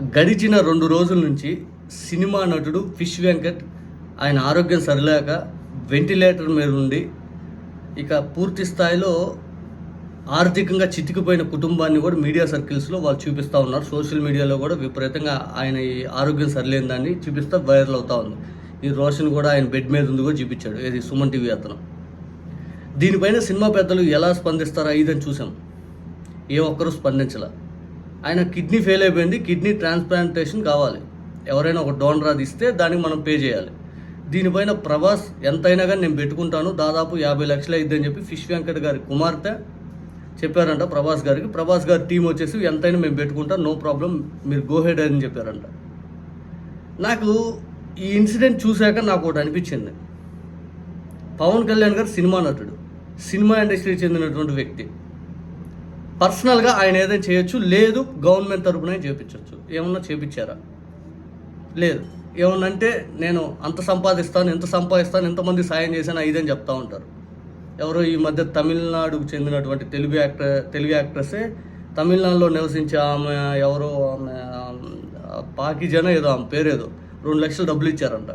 గడిచిన రెండు రోజుల నుంచి సినిమా నటుడు ఫిష్ వెంకట్ ఆయన ఆరోగ్యం సరిలేక వెంటిలేటర్ మీద ఉండి ఇక పూర్తి స్థాయిలో ఆర్థికంగా చితికిపోయిన కుటుంబాన్ని కూడా మీడియా సర్కిల్స్లో వాళ్ళు చూపిస్తూ ఉన్నారు. సోషల్ మీడియాలో కూడా విపరీతంగా ఆయన ఈ ఆరోగ్యం సరిలేని దాన్ని చూపిస్తూ వైరల్ అవుతూ ఉంది. ఈ రోషన్ కూడా ఆయన బెడ్ మీద ఉంది కూడా చూపించాడు. ఇది సుమన్ టీవీ అతను. దీనిపైన సినిమా పెద్దలు ఎలా స్పందిస్తారా ఇదని చూసాం ఏ ఒక్కరూ స్పందించలే. ఆయన కిడ్నీ ఫెయిల్ అయిపోయింది కిడ్నీ ట్రాన్స్ప్లాంటేషన్ కావాలి. ఎవరైనా ఒక డోనర్ అది ఇస్తే దానికి మనం పే చేయాలి. దీనిపైన ప్రభాస్ ఎంతైనా కానీ నేను పెట్టుకుంటాను దాదాపు యాభై లక్షలు అయిద్దని చెప్పి ఫిష్ వెంకట్ గారి కుమార్తె చెప్పారంట ప్రభాస్ గారికి. ప్రభాస్ గారి టీం వచ్చేసి ఎంతైనా మేము పెట్టుకుంటాం నో ప్రాబ్లం మీరు గోహెడ్ అని చెప్పారంట. నాకు ఈ ఇన్సిడెంట్ చూశాక నాకు ఒకటి అనిపించింది. పవన్ కళ్యాణ్ గారు సినిమా నటుడు. సినిమా ఇండస్ట్రీకి చెందినటువంటి వ్యక్తి. పర్సనల్గా ఆయన ఏదైనా చేయొచ్చు లేదు గవర్నమెంట్ తరపున చేపించవచ్చు ఏమన్నా చేపించారా? లేదు. ఏమన్నా అంటే నేను అంత సంపాదిస్తాను ఎంత సంపాదిస్తాను ఎంతమంది సాయం చేశాను ఇదని చెప్తా ఉంటారు. ఎవరో ఈ మధ్య తమిళనాడుకు చెందినటువంటి తెలుగు యాక్టర్ తెలుగు యాక్ట్రెస్సే తమిళనాడులో నివసించే ఆమె ఎవరో ఆమె పాకిజన ఏదో ఆమె పేరేదో రెండు లక్షలు డబ్బులు ఇచ్చారంట.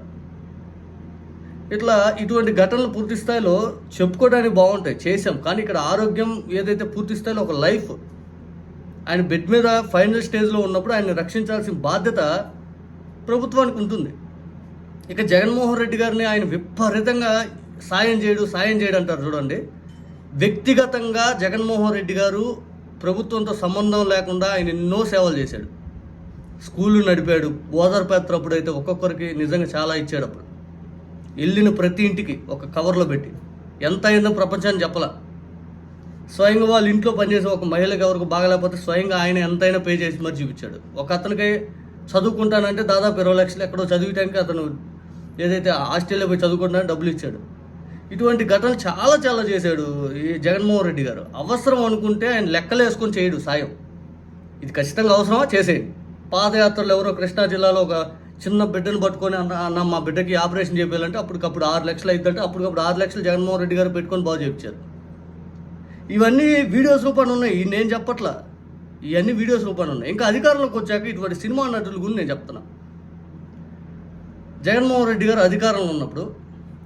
ఇట్లా ఇటువంటి ఘటనలు పూర్తి స్థాయిలో చెప్పుకోవడానికి బాగుంటాయి. చేసాం కానీ ఇక్కడ ఆరోగ్యం ఏదైతే పూర్తి స్థాయిలో ఒక లైఫ్ ఆయన బెడ్ మీద ఫైనల్ స్టేజ్లో ఉన్నప్పుడు ఆయన రక్షించాల్సిన బాధ్యత ప్రభుత్వానికి ఉంటుంది. ఇక జగన్మోహన్ రెడ్డి గారిని ఆయన విపరీతంగా సాయం చేయడు సాయం చేయడు అంటారు చూడండి. వ్యక్తిగతంగా జగన్మోహన్ రెడ్డి గారు ప్రభుత్వంతో సంబంధం లేకుండా ఆయన ఎన్నో సేవలు చేశాడు. స్కూళ్ళు నడిపాడు. ఓదార్పేత్ర అప్పుడైతే ఒక్కొక్కరికి నిజంగా చాలా ఇచ్చాడు అప్పుడు. వెళ్ళిన ప్రతి ఇంటికి ఒక కవర్లో పెట్టి. ఎంత అయిందో ప్రపంచాన్ని చెప్పలా. స్వయంగా వాళ్ళ ఇంట్లో పనిచేసే ఒక మహిళకి ఎవరికి బాగలేకపోతే స్వయంగా ఆయన ఎంతైనా పే చేసి మరి చూపించాడు. ఒక అతనికి చదువుకుంటానంటే దాదాపు ఇరవై లక్షలు ఎక్కడో చదివటానికి అతను ఏదైతే ఆస్ట్రేలియా పోయి చదువుకుంటా డబ్బులు ఇచ్చాడు. ఇటువంటి ఘటనలు చాలా చాలా చేశాడు ఈ జగన్మోహన్ రెడ్డి గారు. అవసరం అనుకుంటే ఆయన లెక్కలు వేసుకొని చేయడు సాయం. ఇది ఖచ్చితంగా అవసరమా? చేసేయండి. పాదయాత్రలు ఎవరో కృష్ణా జిల్లాలో ఒక చిన్న బిడ్డను పట్టుకొని అన్న అన్న మా బిడ్డకి ఆపరేషన్ చేయాలంటే అప్పటికప్పుడు ఆరు లక్షలు అయిందంటే అప్పటికప్పుడు ఆరు లక్షలు జగన్మోహన్ రెడ్డి గారు పెట్టుకొని బాగు చేయించారు ఇవన్నీ వీడియోస్ రూపాన్ని ఉన్నాయి. నేను చెప్పట్లా. ఇవన్నీ వీడియోస్ రూపాన్ని ఉన్నాయి. ఇంకా అధికారంలోకి వచ్చాక ఇటువంటి సినిమా నటుల గురించి నేను చెప్తున్నా. జగన్మోహన్ రెడ్డి గారు అధికారంలో ఉన్నప్పుడు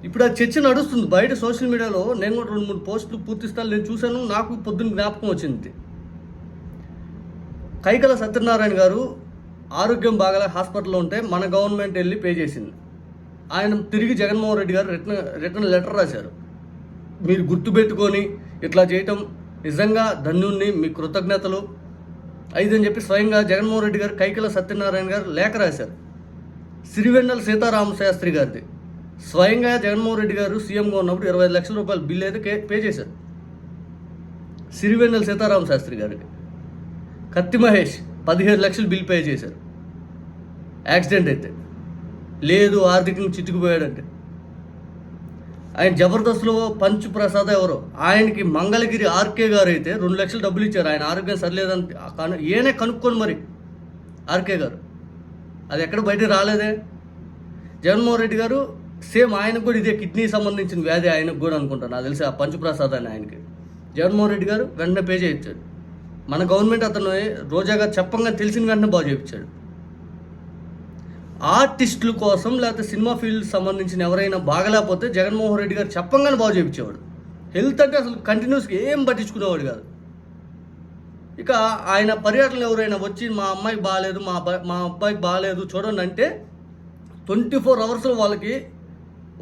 ఇప్పుడు ఆ చర్చ నడుస్తుంది. బయట సోషల్ మీడియాలో నేను కూడా రెండు మూడు పోస్టులు పూర్తిస్తాను నేను చూశాను. నాకు పొద్దున్న జ్ఞాపకం వచ్చింది. కైకల సత్యనారాయణ గారు ఆరోగ్యం బాగాలే హాస్పిటల్లో ఉంటే మన గవర్నమెంట్ వెళ్ళి పే చేసింది. ఆయన తిరిగి జగన్మోహన్ రెడ్డి గారు రిటర్న్ రిటర్న్ లెటర్ రాశారు. మీరు గుర్తుపెట్టుకొని ఇట్లా చేయటం నిజంగా ధన్యుణ్ణి మీ కృతజ్ఞతలు. ఐదని చెప్పి స్వయంగా జగన్మోహన్ రెడ్డి గారు కైకల సత్యనారాయణ గారు లేఖ రాశారు. సిరివెన్నెల సీతారామ శాస్త్రి గారిది. స్వయంగా జగన్మోహన్ రెడ్డి గారు సీఎంగా ఉన్నప్పుడు ఇరవై ఐదు లక్షల రూపాయలు బిల్ అయితే పే చేశారు. సిరివెన్నెల సీతారామ శాస్త్రి గారికి కత్తి మహేష్. పదిహేడు లక్షలు బిల్ పే చేశారు. యాక్సిడెంట్ అయితే. లేదు ఆర్థికంగా చిట్టుకుపోయాడంటే ఆయన జబర్దస్త్లో పంచు ప్రసాద్ ఎవరో? ఆయనకి మంగళగిరి ఆర్కే గారు అయితే రెండు లక్షలు డబ్బులు ఇచ్చారు. ఆయన ఆరోగ్యం సరిలేదని కను ఏనే కనుక్కోను మరి ఆర్కే గారు. అది ఎక్కడ బయట రాలేదే? జగన్మోహన్ రెడ్డి గారు సేమ్ ఆయనకు కూడా ఇదే కిడ్నీ సంబంధించిన వ్యాధి ఆయనకు కూడా అనుకుంటాను నాకు తెలిసి ఆ పంచుప్రసాద్ అని ఆయనకి. జగన్మోహన్ రెడ్డి గారు వెంటనే పే చేయించాడు మన గవర్నమెంట్ అతను రోజాగా చెప్పంగా తెలిసిన వెంటనే బాగు చేయించాడు. ఆర్టిస్టుల కోసం లేకపోతే సినిమా ఫీల్డ్ సంబంధించిన ఎవరైనా బాగలేకపోతే జగన్మోహన్ రెడ్డి గారు చెప్పంగానే బాగు చేయించేవాడు. హెల్త్ అంటే అసలు కంటిన్యూస్గా ఏం పట్టించుకునేవాడు కాదు. ఇక ఆయన పర్యటనలు ఎవరైనా వచ్చి మా అమ్మాయి బాగాలేదు మా అబ్బాయి మా అబ్బాయికి బాగాలేదు చూడండి అంటే ట్వంటీ ఫోర్ అవర్స్లో వాళ్ళకి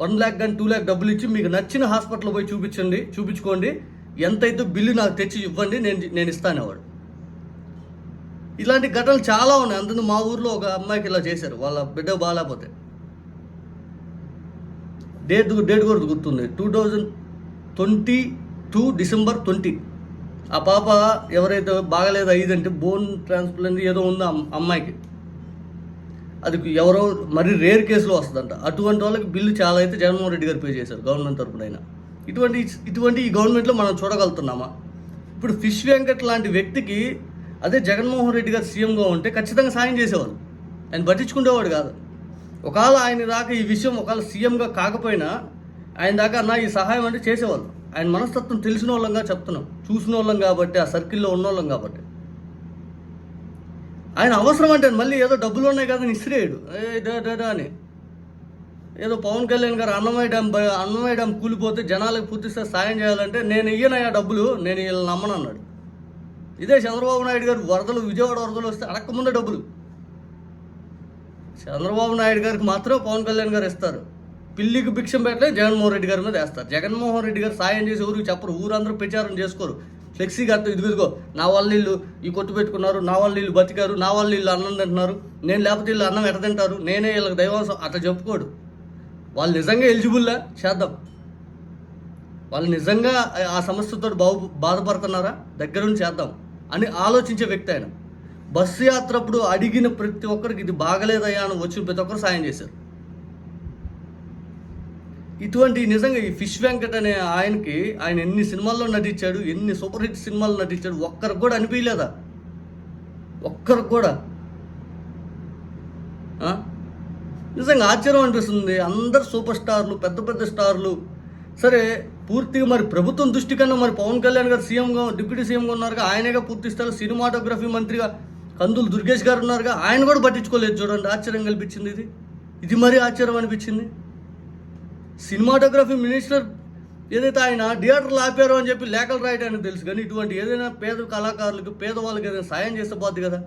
వన్ ల్యాక్ కానీ టూ ల్యాక్ డబ్బులు ఇచ్చి మీకు నచ్చిన హాస్పిటల్ పోయి చూపించండి చూపించుకోండి ఎంతైతే బిల్లు నాకు తెచ్చి ఇవ్వండి నేను నేను ఇస్తానేవాడు ఇలాంటి ఘటనలు చాలా ఉన్నాయి. అందుకు మా ఊర్లో ఒక అమ్మాయికి ఇలా చేశారు. వాళ్ళ బిడ్డ బాగాలేకపోతే. డేట్ డేట్ కూడా గుర్తుంది. Two thousand twenty two December twenty. ఆ పాప ఎవరైతే బాగలేదు అయ్యిందంటే బోన్ ట్రాన్స్ప్లాంట్ ఏదో ఉందో అమ్మాయికి. అది ఎవరో మరి రేర్ కేసులో వస్తుందంట. అటువంటి వాళ్ళకి బిల్లు చాలా అయితే జగన్మోహన్ రెడ్డి గారు పే చేశారు గవర్నమెంట్ తరపున అయినా ఇటువంటి ఇటువంటి ఈ గవర్నమెంట్లో మనం చూడగలుగుతున్నామా? ఇప్పుడు ఫిష్ వెంకట్ లాంటి వ్యక్తికి అదే జగన్మోహన్ రెడ్డి గారు సీఎంగా ఉంటే ఖచ్చితంగా సాయం చేసేవాళ్ళు ఆయన పట్టించుకునేవాడు కాదు. ఒకవేళ ఆయన దాకా ఈ విషయం ఒకవేళ సీఎంగా కాకపోయినా ఆయన దాకా నా ఈ సహాయం అంటే చేసేవాళ్ళు. ఆయన మనస్తత్వం తెలిసిన వాళ్ళంగా చెప్తున్నాం. చూసిన వాళ్ళం కాబట్టి ఆ సర్కిల్లో ఉన్న వాళ్ళం కాబట్టి. ఆయన అవసరం అంటే మళ్ళీ ఏదో డబ్బులు ఉన్నాయి కదా అని ఇసిరేయడు. ఏ అని. ఏదో పవన్ కళ్యాణ్ గారు అన్నమయ్య డ్యామ్ అన్నమయ్య డ్యామ్ కూలిపోతే జనాలకు పూర్తిస్తే సాయం చేయాలంటే నేను ఇయ్యనయ్యా డబ్బులు నేను వీళ్ళని నమ్మను అన్నాడు. ఇదే చంద్రబాబు నాయుడు గారు వరదలు విజయవాడ వరదలు వస్తే అడక్కముందే డబ్బులు. చంద్రబాబు నాయుడు గారికి మాత్రం పవన్ కళ్యాణ్ గారు ఇస్తారు. పిల్లికి భిక్షం పెట్టలే జగన్మోహన్ రెడ్డి గారి మీద వేస్తారు. జగన్మోహన్ రెడ్డి గారు సాయం చేసి ఊరికి చెప్పరు ఊరందరూ ప్రచారం చేసుకోరు. ఫ్లెక్సీ కట్టు ఇదిగో ఇదిగో నా వల్ల వీళ్ళు ఈ కొట్టు పెట్టుకున్నారు నా వల్ల వీళ్ళు బతికారు నా వల్ల వీళ్ళు అన్నం తింటున్నారు నేను లేకపోతే వీళ్ళు అన్నం ఎట తింటారు నేనే వీళ్ళకి దైవాంశం అట్లా చెప్పుకోడు. వాళ్ళు నిజంగా ఎలిజిబుల్లా? చేద్దాం. వాళ్ళు నిజంగా ఆ సమస్యతో బాగు బాధపడుతున్నారా? దగ్గరుండి చేద్దాం అని ఆలోచించే వ్యక్తి ఆయన. బస్సు యాత్ర అప్పుడు అడిగిన ప్రతి ఒక్కరికి ఇది బాగలేదయ్యా అని వచ్చిన ప్రతి ఒక్కరు సాయం చేశారు. ఇటువంటి నిజంగా ఈ ఫిష్ వెంకట్ అనే ఆయనకి ఆయన ఎన్ని సినిమాల్లో నటించాడు ఎన్ని సూపర్ హిట్ సినిమాల్లో నటించాడు ఒక్కరికి కూడా అనిపించలేదా ఒక్కరికి కూడా. నిజంగా ఆశ్చర్యం అనిపిస్తుంది. అందరు సూపర్ స్టార్లు పెద్ద పెద్ద స్టార్లు. సరే పూర్తిగా మరి ప్రభుత్వం దృష్టి కన్నా మరి పవన్ కళ్యాణ్ గారు సీఎంగా డిప్యూటీ సీఎంగా ఉన్నారుగా ఆయనేగా పూర్తిస్తారు సినిమాటోగ్రఫీ మంత్రిగా కందులు దుర్గేష్ గారు ఉన్నారుగా ఆయన కూడా పట్టించుకోలేదు చూడండి. ఆశ్చర్యం కల్పించింది ఇది. ఇది మరీ ఆశ్చర్యం అనిపించింది. సినిమాటోగ్రఫీ మినిస్టర్ ఏదైతే ఆయన థియేటర్లు ఆపారు అని చెప్పి లేఖలు రాయడానికి తెలుసు కానీ ఇటువంటి ఏదైనా పేద కళాకారులకు పేదవాళ్ళకి ఏదైనా సాయం చేస్తే పోద్ది కదా.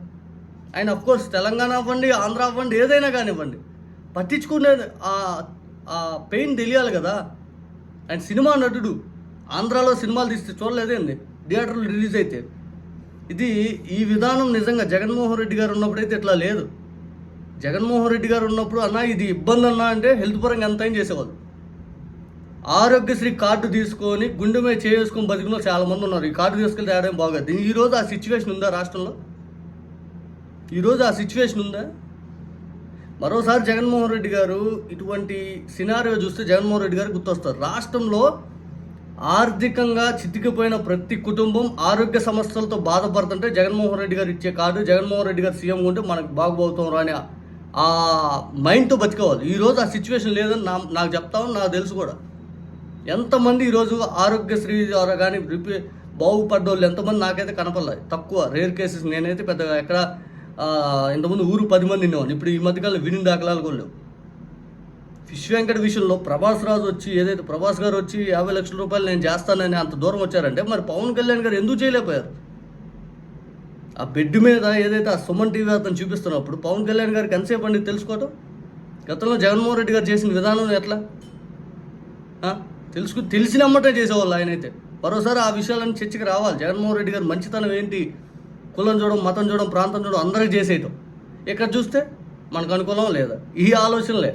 ఆయన అఫ్కోర్స్ తెలంగాణ అవ్వండి ఆంధ్ర అవ్వండి ఏదైనా కానివ్వండి. పట్టించుకునేది ఆ పెయిన్ తెలియాలి కదా. ఆయన సినిమా నటుడు ఆంధ్రాలో సినిమాలు తీస్తే చూడలేదేంది థియేటర్లు రిలీజ్ అయితే. ఇది ఈ విధానం నిజంగా జగన్మోహన్ రెడ్డి గారు ఉన్నప్పుడైతే ఇట్లా లేదు. జగన్మోహన్ రెడ్డి గారు ఉన్నప్పుడు అన్న ఇది ఇబ్బంది అన్నా అంటే హెల్త్ పరంగా ఎంత ఏం చేసేవాళ్ళు. ఆరోగ్యశ్రీ కార్డు తీసుకొని గుండె మీద చేసుకొని బతికిన చాలామంది చాలా మంది ఉన్నారు. ఈ కార్డు తీసుకెళ్తే ఆడేం బాగా ఈ రోజు ఆ సిచ్యువేషన్ ఉందా రాష్ట్రంలో? ఈరోజు ఆ సిచ్యువేషన్ ఉందా? మరోసారి జగన్మోహన్ రెడ్డి గారు ఇటువంటి సినారియో చూస్తే జగన్మోహన్ రెడ్డి గారు గుర్తొస్తారు. రాష్ట్రంలో ఆర్థికంగా చితికిపోయిన ప్రతి కుటుంబం ఆరోగ్య సమస్యలతో బాధపడుతుంటే జగన్మోహన్ రెడ్డి గారు ఇచ్చే కార్డు జగన్మోహన్ రెడ్డి గారు సీఎం ఉంటే మనకు బాగుపోతాం రాని ఆ మైండ్తో బతికోవాలి ఈరోజు ఆ సిచ్యువేషన్ లేదని నా నాకు చెప్తామని నాకు తెలుసు కూడా. ఎంతమంది ఈరోజు ఆరోగ్యశ్రీ ద్వారా కానీ రిపే బాగుపడ్డోళ్ళు ఎంతమంది నాకైతే కనపడలేదు. తక్కువ. రేర్ కేసెస్ నేనైతే పెద్దగా ఎక్కడ ఇంతకుముందు ఊరు పది మంది వినేవాడిని ఇప్పుడు ఈ మధ్యకాలం విని దాఖలాలు కూడా లేవు. ఫిష్ వెంకట విషయంలో ప్రభాస్ రాజు వచ్చి ఏదైతే ప్రభాస్ గారు వచ్చి యాభై లక్షల రూపాయలు నేను చేస్తానని అంత దూరం వచ్చారంటే మరి పవన్ కళ్యాణ్ గారు ఎందుకు చేయలేకపోయారు? ఆ బెడ్ మీద ఏదైతే ఆ సుమన్ టీవీ అతను చూపిస్తున్నప్పుడు పవన్ కళ్యాణ్ గారికి ఎంతసేపు అండి తెలుసుకోవటం? గతంలో జగన్మోహన్ రెడ్డి గారు చేసిన విధానం ఎట్లా? తెలుసుకు తెలిసినమ్మటే చేసేవాళ్ళు ఆయన అయితే మరోసారి ఆ విషయాలన్నీ చర్చకి రావాలి. జగన్మోహన్ రెడ్డి గారు మంచితనం ఏంటి? కులం చూడడం మతం చూడడం ప్రాంతం చూడడం అందరికి చేసేయటం. ఇక్కడ చూస్తే మనకు అనుకూలం లేదా. ఈ ఆలోచనలే